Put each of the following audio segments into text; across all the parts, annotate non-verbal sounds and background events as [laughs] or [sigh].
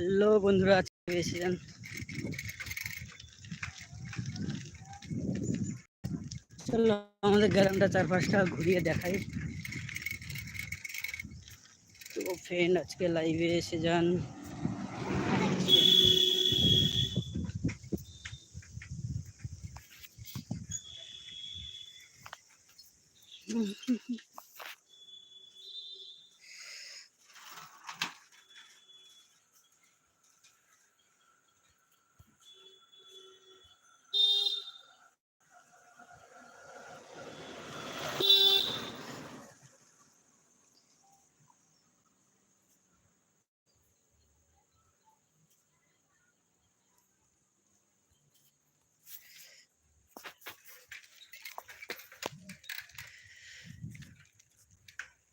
Hello বন্ধুরা, আজকে এসেছেন চলো আমাদের গ্রামটা চারপাশটা ঘুরিয়ে দেখাই। তো ফ্রেন্ড আজকে লাইভে এসে যান।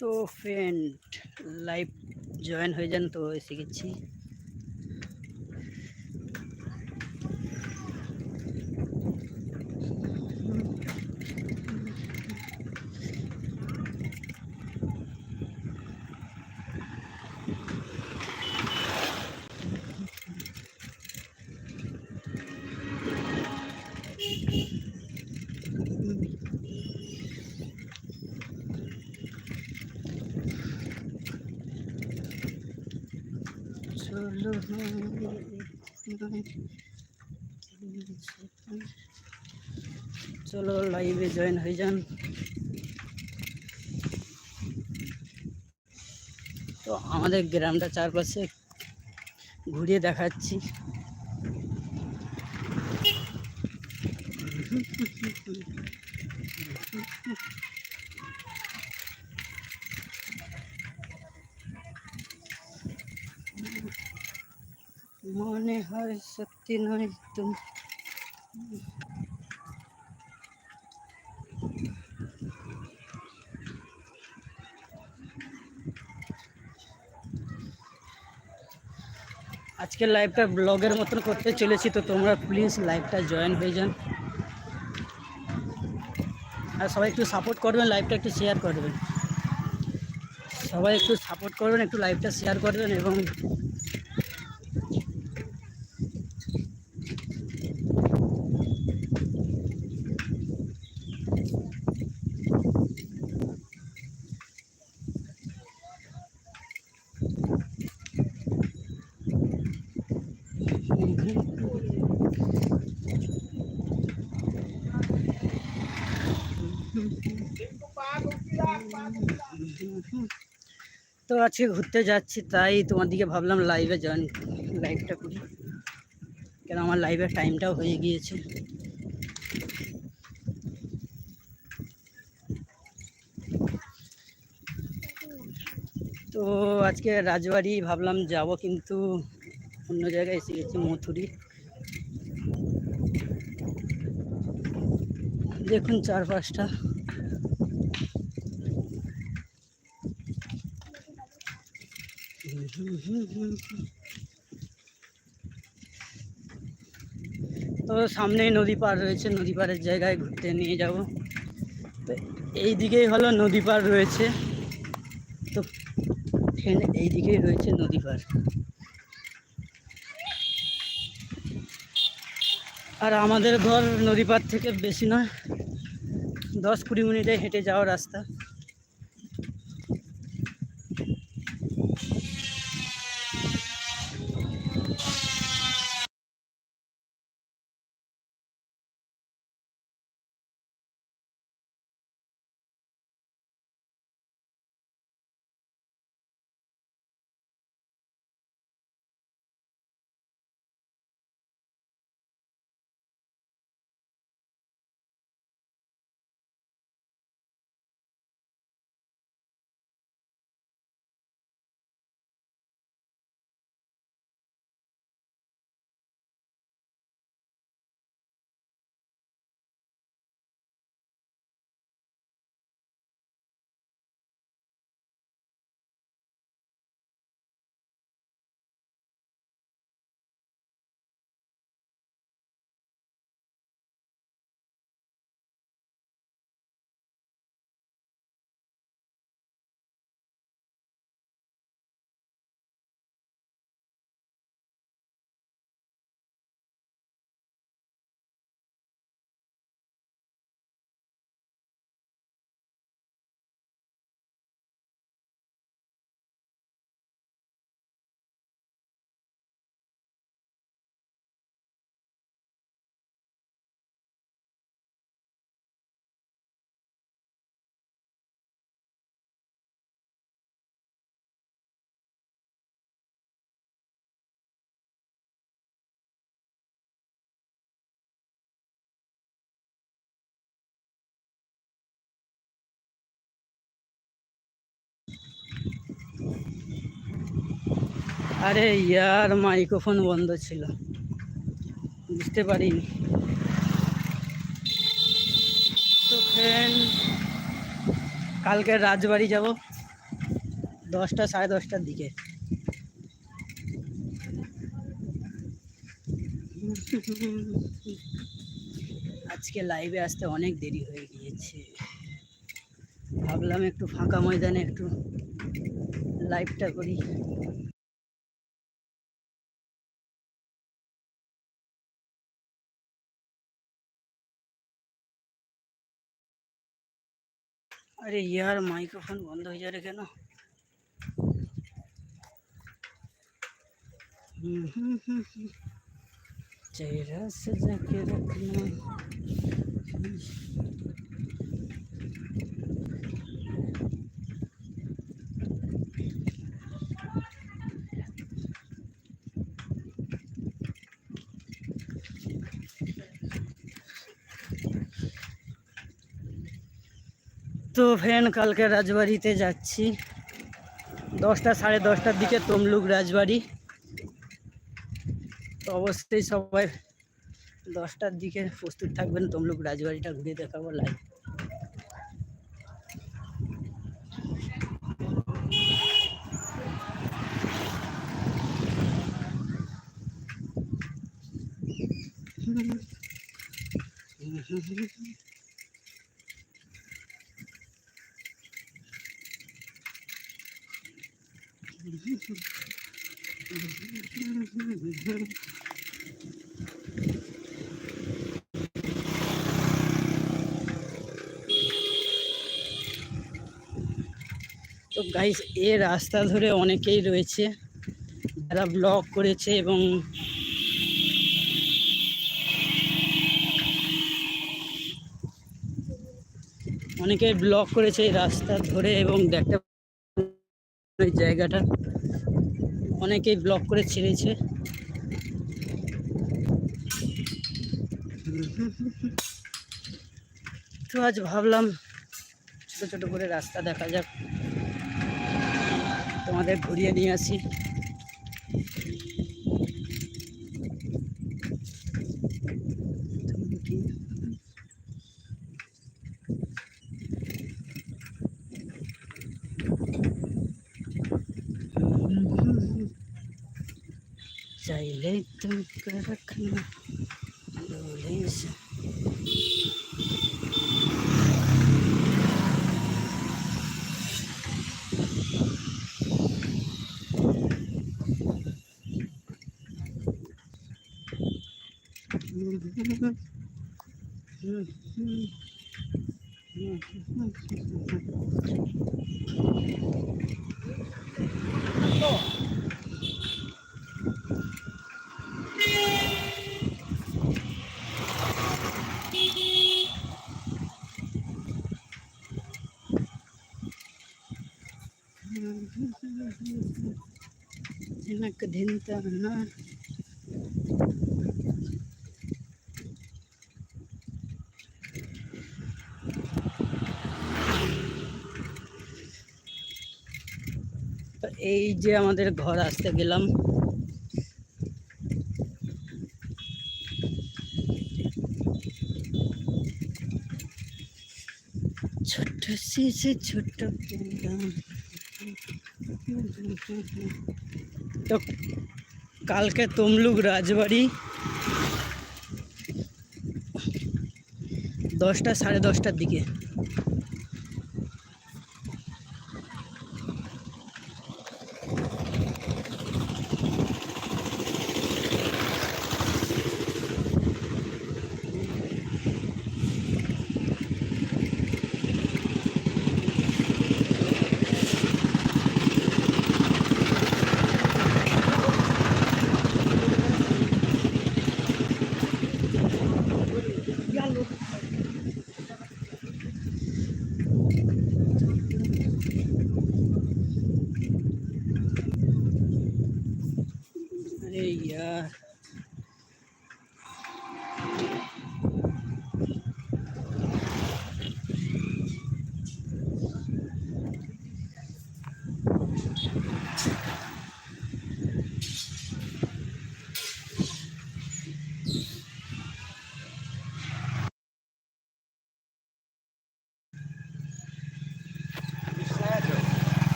তো ফ্রেন্ড লাইভ জয়েন হয়ে যান তো এসে গেছি চলো চলো লাইভে জয়েন হয়ে যান। তো আমাদের গ্রামটা চারপাশে ঘুরিয়ে দেখাচ্ছি। মনে হয় সত্যি নয়, তুমি আজকের লাইভটা ব্লগের মতন করতে চলেছি, তো তোমরা প্লিজ লাইভটা জয়েন হয়ে যান। আর সবাই একটু সাপোর্ট করবেন লাইভটা একটু শেয়ার করবেন। সবাই একটু সাপোর্ট করবেন, একটু লাইভটা শেয়ার করবেন এবং আজকে ঘুরতে যাচ্ছি, তাই তোমার দিকে ভাবলাম লাইভে জয়েন লাইভটা করি কেন আমার লাইভের টাইমটাও হয়ে গিয়েছে। তো আজকে রাজবাড়ি ভাবলাম যাব কিন্তু অন্য জায়গায় এসে গেছি মথুরি। দেখুন চারপাশটা। তো সামনেই নদী পার রয়েছে নদী পাড়ের জায়গায় ঘুরতে নিয়ে যাব। তো এই দিকেই হলো নদী পার রয়েছে। তো এখানে এই দিকেই রয়েছে নদী পার আর আমাদের ঘর নদী পার থেকে বেশি নয়, দশ কুড়ি মিনিটে হেঁটে যাওয়ার রাস্তা। আরে ইয়ার, মাইক্রোফোন বন্ধ ছিল। বুঝতে পারিনি। তো ফ্রেন্ড, কালকে রাজবাড়ি যাব। দশটা, সাড়ে দশটার দিকে। আজকে লাইভে আসতে অনেক দেরি হয়ে গিয়েছে। ভাবলাম একটু ফাঁকা ময়দানে একটু লাইভটা করি। আরে ইয়ার মাইক্রোফোন বন্ধ হয়ে যাবে কেন? চেহারা সজাকে রাখনা তো ফ্রেন্ড কালকে রাজবাড়িতে যাচ্ছি। দশটা, সাড়ে দশটার দিকে তমলুক রাজবাড়ি। তো অবশ্যই সবাই দশটার দিকে প্রস্তুত থাকবেন, তমলুক রাজবাড়িটা ঘুরে দেখাবো লাইভ তো গাইস এ রাস্তা ধরে অনেকেই রয়েছে যারা ব্লগ করেছে এবং অনেকেই ব্লগ করেছে এই রাস্তা ধরে এবং দেখতে জায়গাটা। অনেকেই ব্লক করে ছেড়েছে। তো আজ ভাবলাম ছোট ছোট করে রাস্তা দেখা যাক। তোমাদের ঘুরিয়ে নিয়ে আসি। पहले तुमको रखना Mm-hmm. నాకు na এই যে আমাদের ঘর আসতে গেলাম। ছোট্ট সে ছোট্ট তো কালকে তমলুক রাজবাড়ি দশটা সাড়ে দশটার দিকে।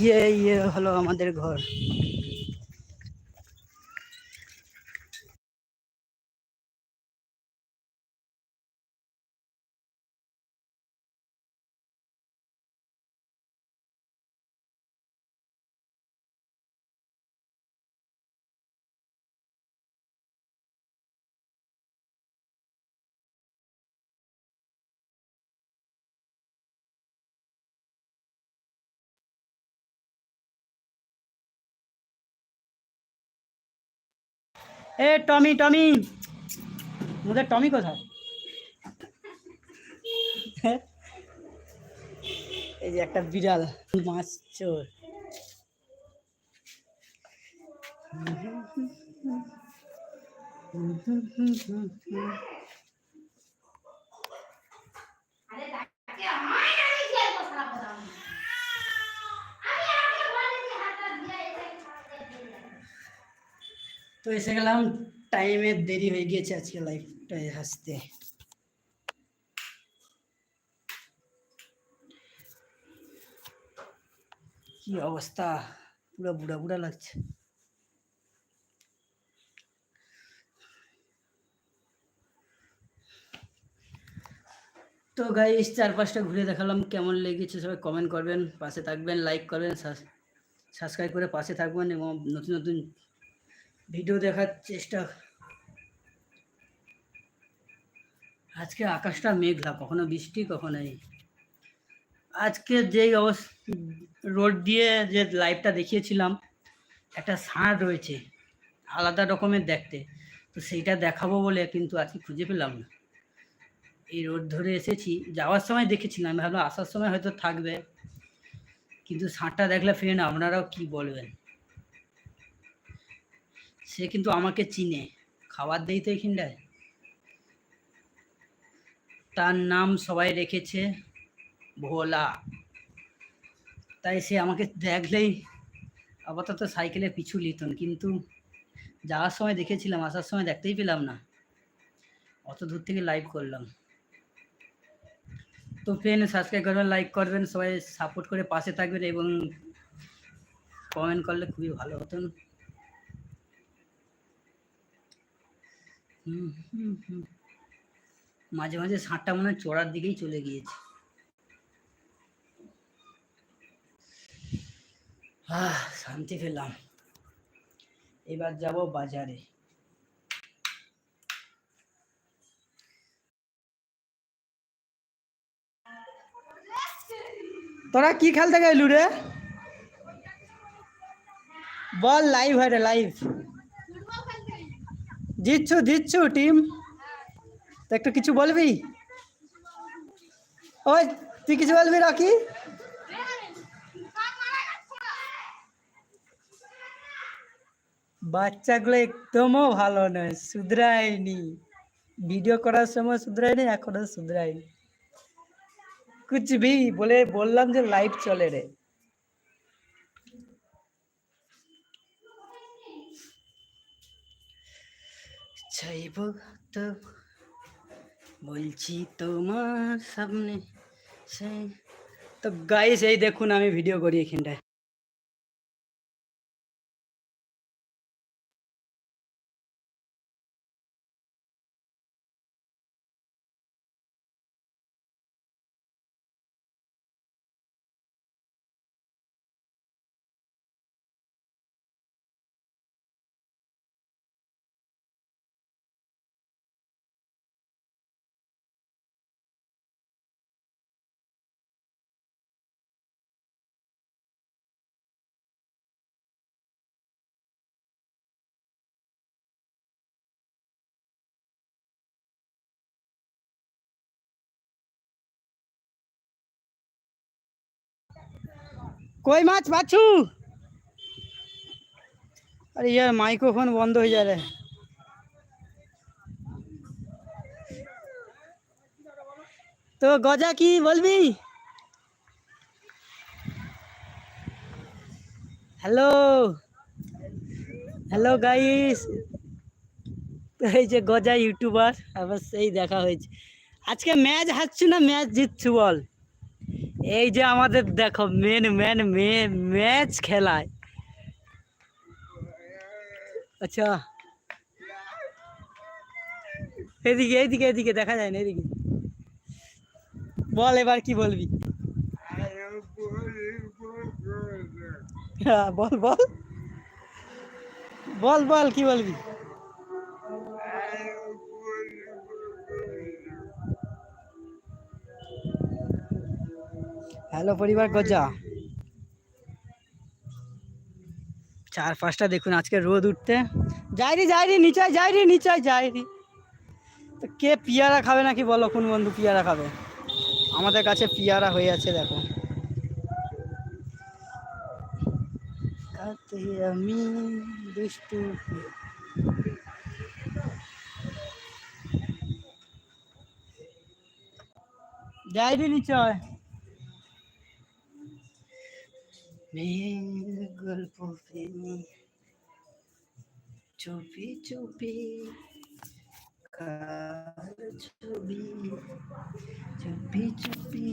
ইয়ে ইয়ে হলো আমাদের ঘর। এ টমি টমি। আমাদের টমি কোথায়? এই যে একটা বিড়াল মাছ চোর। আরে তাকে হয় না আমি কি করব সারা কথা আমি আগে বলেছি হাতটা দিয়ে এটা তো এসে গেলাম। টাইমের দেরি হয়ে গিয়েছে আজকে লাইফটায় হাসতে। কি অবস্থা? পুরো বুড়া বুড়া লাগছে। তো গাইস চারপাশটা ঘুরে দেখালাম কেমন লেগেছে সবাই কমেন্ট করবেন, পাশে থাকবেন লাইক করবেন সাবস্ক্রাইব করে পাশে থাকবেন এবং নতুন নতুন ভিডিও দেখার চেষ্টা। আজকে আকাশটা মেঘলা, কখনো বৃষ্টি, কখনো আজকে যেই অবস্থা রোড দিয়ে যে লাইভটা দেখিয়েছিলাম, একটা ষাঁড় রয়েছে, আলাদা রকমের দেখতে। তো সেইটা দেখাবো বলে কিন্তু আজকে খুঁজে পেলাম না। এই রোড ধরে এসেছি, যাওয়ার সময় দেখেছিলাম ভাবলাম আসার সময় হয়তো থাকবে। কিন্তু ষাঁড়টা দেখলে ফ্রেন্ড আপনারাও কি বলবেন? সে কিন্তু আমাকে চিনে। খাবার দেই তো এইখানটায় তার নাম সবাই রেখেছে ভোলা। তাই সে আমাকে দেখলেই আপাতত সাইকেলে পিছু লিতন কিন্তু যাওয়ার সময় দেখেছিলাম, আসার সময় দেখতেই পেলাম না। অত দূর থেকে লাইভ করলাম। তো ফ্রেন্ড সাবস্ক্রাইব করবেন লাইক করবেন, সবাই সাপোর্ট করে পাশে থাকবেন এবং কমেন্ট করলে খুবই ভালো হতেন হুম হুম হুম মাঝে মাঝে ষাঁড়টা মনে হয় চড়ার দিকেই চলে গিয়েছে। আহ, শান্তি পেলাম। এবার যাব বাজারে। তোরা কি খেলতে গেলু রে? বল লাইভ হয় রে লাইভ জিতছু জিতছু টিম। তো একটু কিছু বলবি? ওই, তুই কিছু বলবি, রকি? বাচ্চাগুলো একদমও ভালো নয়, শুধরায়নি। ভিডিও করার সময় শুধরায়নি এখনও শুধরায়নি। ভি বলে বললাম যে লাইভ চলে রে। চাইব তো বলছি তোমার সামনে সেই তো গাইস এই দেখুন আমি ভিডিও করি এখানটায়। কই মাছ, পাচ্ছু? আরে ইয়ার মাইক্রোফোন বন্ধ হয়ে রে তো গজা কি বলবি? হ্যালো? Hello guys. এই যে গজা ইউটিউবার, আবার সেই দেখা হয়েছে। আজকে ম্যাচ হারছু না, ম্যাচ জিতছু বল। এই যে আমাদের দেখো মেন ম্যান মে ম্যাচ খেলায়। আচ্ছা। এদিকে এইদিকে এদিকে দেখা যায় না এদিকে। বল এবার কি বলবি? হ্যাঁ, বল বল। বল বল কি বলবি? হ্যালো পরিবার, গজা। চার পাঁচটা দেখুন আজকে রোদ উঠতে। যাই রে যাই রে, নিচায়, যাই রে, নিচায়, যাই রে। তো কে পিয়ারা খাবে নাকি বলো, কোন বন্ধু পিয়ারা খাবে? আমাদের কাছে পিয়ারা হয়ে আছে, দেখো। আমি যাই রে, নিচয়। মেয়ের গল্প প্রেমী চুপি চুপি কার ছবি? চুপি চুপি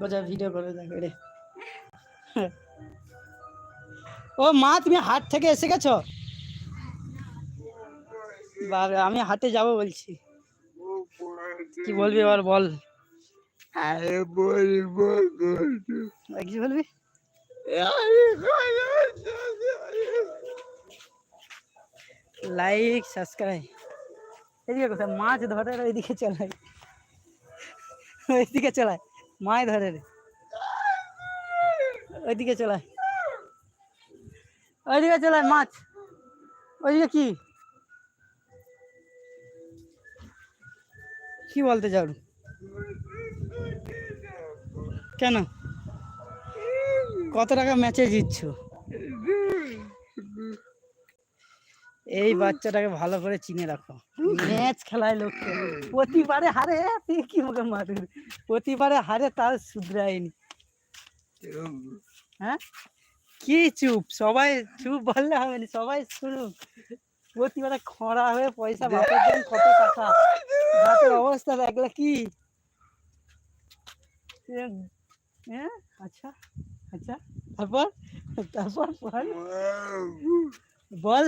গজা। ভিডিও করে দেখো রে ও মা তুমি হাট থেকে এসে গেছো? বাবা আমি হাটে যাব বলছি। কি বলবি এবার বল। আরে বলব কিছু বলবি? লাইক সাবস্ক্রাইব এদিকে কোথায়? মাছ ধরে ওইদিকে চালাই ওইদিকে চালায় মাছ ধরে রে। ওইদিকে চালায় ওইদিকে চালায় মাছ। ওইদিকে কি? কি বলতে চাও? কেন? কত টাকা ম্যাচে জিতছ? এই বাচ্চাটাকে ভালো করে চিনে রাখো। ম্যাচ খেলায় লোককে প্রতিবারে হারে তুই কি মুখে মারুর প্রতিবারে হারে তার শুধরায়নি। হ্যাঁ? কি চুপ? সবাই চুপ বললে হবে না সবাই শুনুক। প্রতিবারে খরা হয়ে পয়সা বাপের জন্য কত টাকা? বাপের অবস্থা দেখলে কি? হ্যাঁ আচ্ছা আচ্ছা তারপর? তারপর বল। বল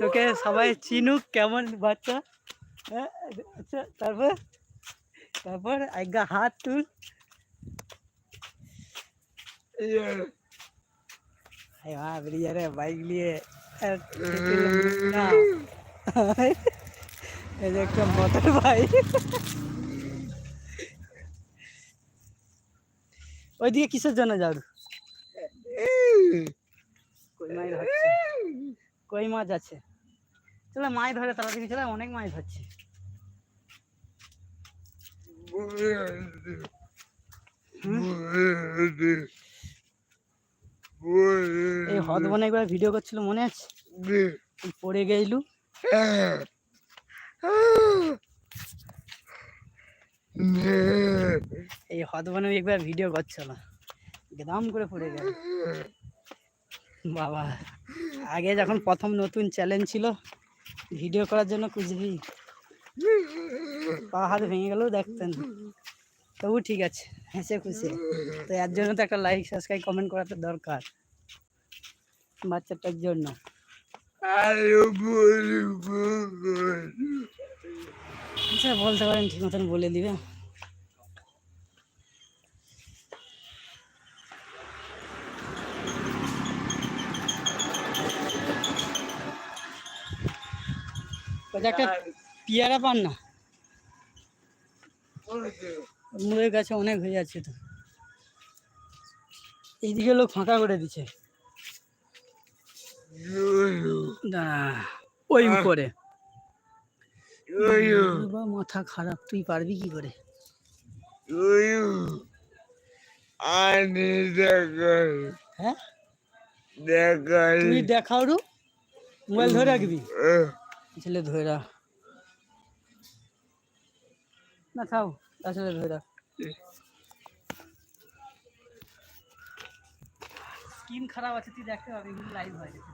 তোকে সবাই চিনুক কেমন বাচ্চা? হ্যাঁ আচ্ছা তারপর? তারপর আজ্ঞা হাত তুল। আরে নিয়ে আর না। এই যে একটা মোটর বাইক ওইদিকে কিসের জন্য যাও কই মাছ ধরছে কই মাছ আছে চলে মাছ ধরে তাড়াতাড়ি চলে অনেক মাছ ধরছে এই হদ বনে একবার ভিডিও করছিল, মনে আছে? পড়ে গেইলু। এই হদ বনে একবার ভিডিও করছিল। একদম করে পড়ে গেল। বাবা, আগে যখন প্রথম নতুন চ্যালেঞ্জ ছিল ভিডিও করার জন্য কুচবি পা হাত ভেঙে গেলেও দেখতেন। তবু ঠিক আছে হেসে খুশি। তো এর জন্য তো একটা লাইক সাবস্ক্রাইব কমেন্ট করা তো দরকার। বাচ্চাটার জন্য। আচ্ছা বলতে পারেন ঠিক মতন বলে দিবে। একটা পিয়ারা পান না? মুড়ের গাছে অনেক হয়ে যাচ্ছে তো। এইদিকে লোক ফাঁকা করে দিচ্ছে। ওই উপরে। মাথা খারাপ, তুই পারবি কি করে? হ্যাঁ? তুই দেখাও রু মোবাইল ধরে রাখবি? ছেলে ধরে না, খাও। আসলে ধরে। রাখ স্কিন খারাপ আছে তুই দেখতে পাবি এগুলো লাইভ হয়ে গেছে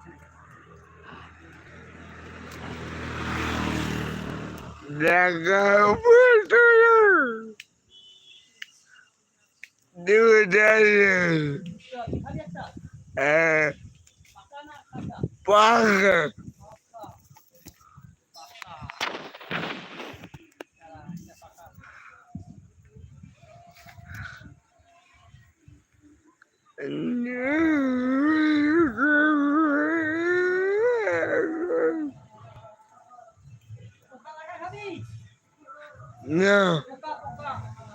দেখা বলতো দুটারে খালি একটা পাকা পাকা না কাঁচা পাকা দাঁড়া, এটা পাকা। পোকা লাগা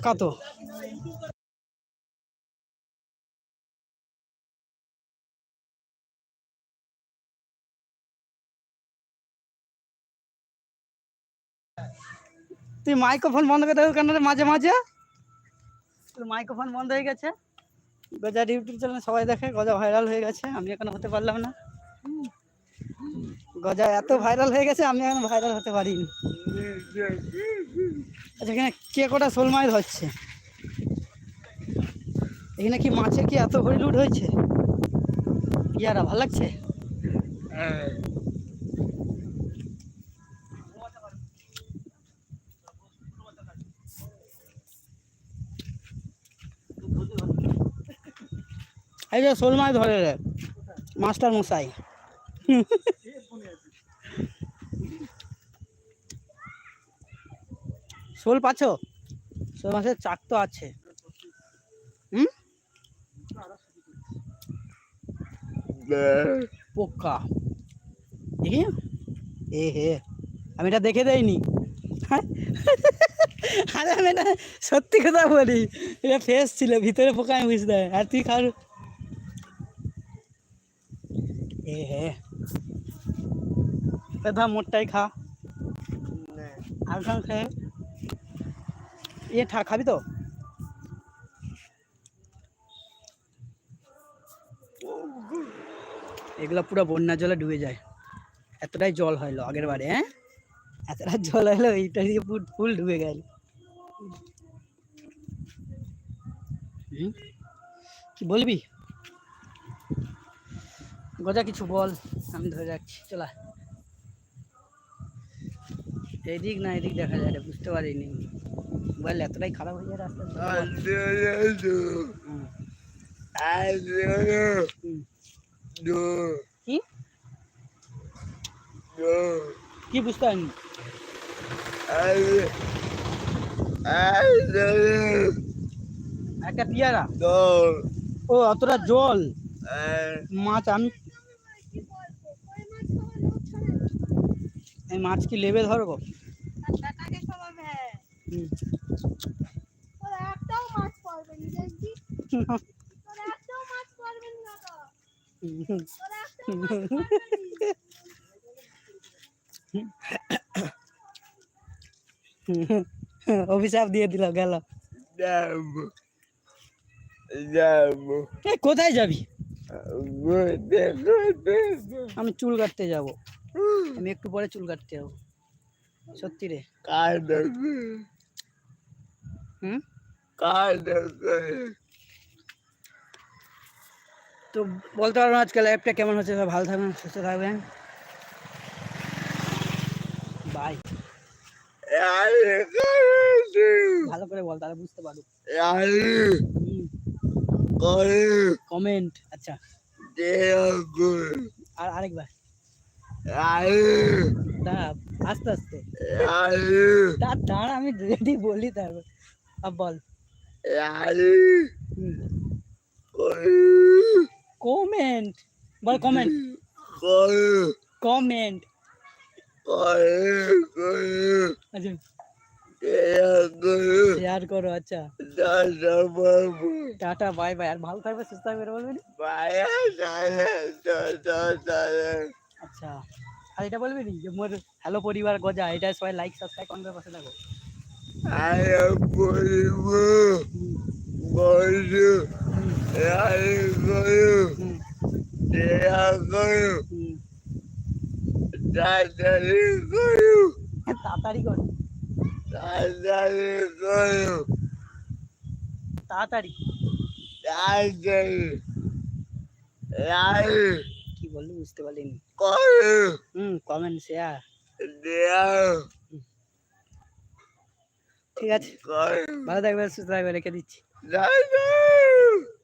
পাকা তো। তুই মাইক্রোফোন বন্ধ করে দেবো কেন মাঝে মাঝে? তোর মাইক্রোফোন বন্ধ হয়ে গেছে। গজার ইউটিউব চ্যানেল সবাই দেখে, গজা ভাইরাল হয়ে গেছে, আমি এখনও হতে পারলাম না। গজা এত ভাইরাল হয়ে গেছে, আমি এখন ভাইরাল হতে পারিনি। এখানে কে কটা শোল মাছ ধরছে? এখানে কি মাছের কি এত হরিলুট হয়েছে? ইয়ারা, ভালো লাগছে? এই যে শোল মাছ ধরে রে মাস্টার মশাই শোল পাচ্ছ? শোল মাছের চাক তো আছে। হুম? পোকা। দেখি? এ হে আমি এটা দেখে দেয়নি হ্যাঁ? আরে আমি এটা সত্যি কথা বলি। এটা ফ্রেশ ছিল ভিতরে পোকা আমি বুঝতে। আর তুই খাওয়ার এ হে। ধর মোটটাই খা। আর খান খেয়ে। ইয়ে ঠা খাবি তো? এগুলো পুরো বন্যা জলে ডুবে যায়। এতটাই জল হইল আগের বারে হ্যাঁ? এতটা জল হইল এইটা দিয়ে ফুল ডুবে গেল। কি বলবি? গজা কিছু বল আমি ধরে রাখছি চলা এদিক না এদিক দেখা যায় বুঝতে পারিনি। মোবাইল এতটাই খারাপ হয়ে যায় রাস্তা। কি? কি বুঝতে পারিনি। একটা পিয়ারা। ও অতটা জল। মাছ আমি এই মাছ কি লেবে ধরবো? হুম। একটাও মাছ পড়বে নি দেখবি তোর একটাও মাছ পড়বে না তো হুম। তোর একটাও মাছ পড়বে নি। [laughs] অভিশাপ দিয়ে দিল গেল। কোথায় যাবি? আমি চুল কাটতে যাব। আমি একটু পরে চুল কাটতে যাব। সত্যি রে। কার হুম? কার তো বলতে পারব না আজকাল অ্যাপটা কেমন হচ্ছে, সবাই ভালো থাকবেন, সুস্থ থাকবেন। বাই ভালো করে বল, তাহলে বুঝতে পারো। কমেন্ট আচ্ছা। আর আরেকবার। আস্তে আস্তে। দাঁড়া, আমি রেডি বলি তারপর বল। কমেন্ট বল কমেন্ট কমেন্ট আচ্ছা। শেয়ার করো করো আচ্ছা। টাটা বাই বাই আর ভালো থাকবে সুস্থ থাকবে বলবেন আচ্ছা। আর এটা বলবি নি যে মোর হ্যালো পরিবার গজা এটা সবাই লাইক সাবস্ক্রাইব করবে পাশে থাকো। আয়া বলব করো হুম, শেয়ার করো হুম। তাড়াতাড়ি করো। তাড়াতাড়ি কর। তাড়াতাড়ি তাড়াতাড়ি। তাড়াতাড়ি। আরে কি বললি বুঝতে পারলিনি। করো। হুম কমেন্ট শেয়ার দেও। ঠিক আছে। ভালো থাকবে সুস্থ থাকবে রেখে দিচ্ছি। No, no.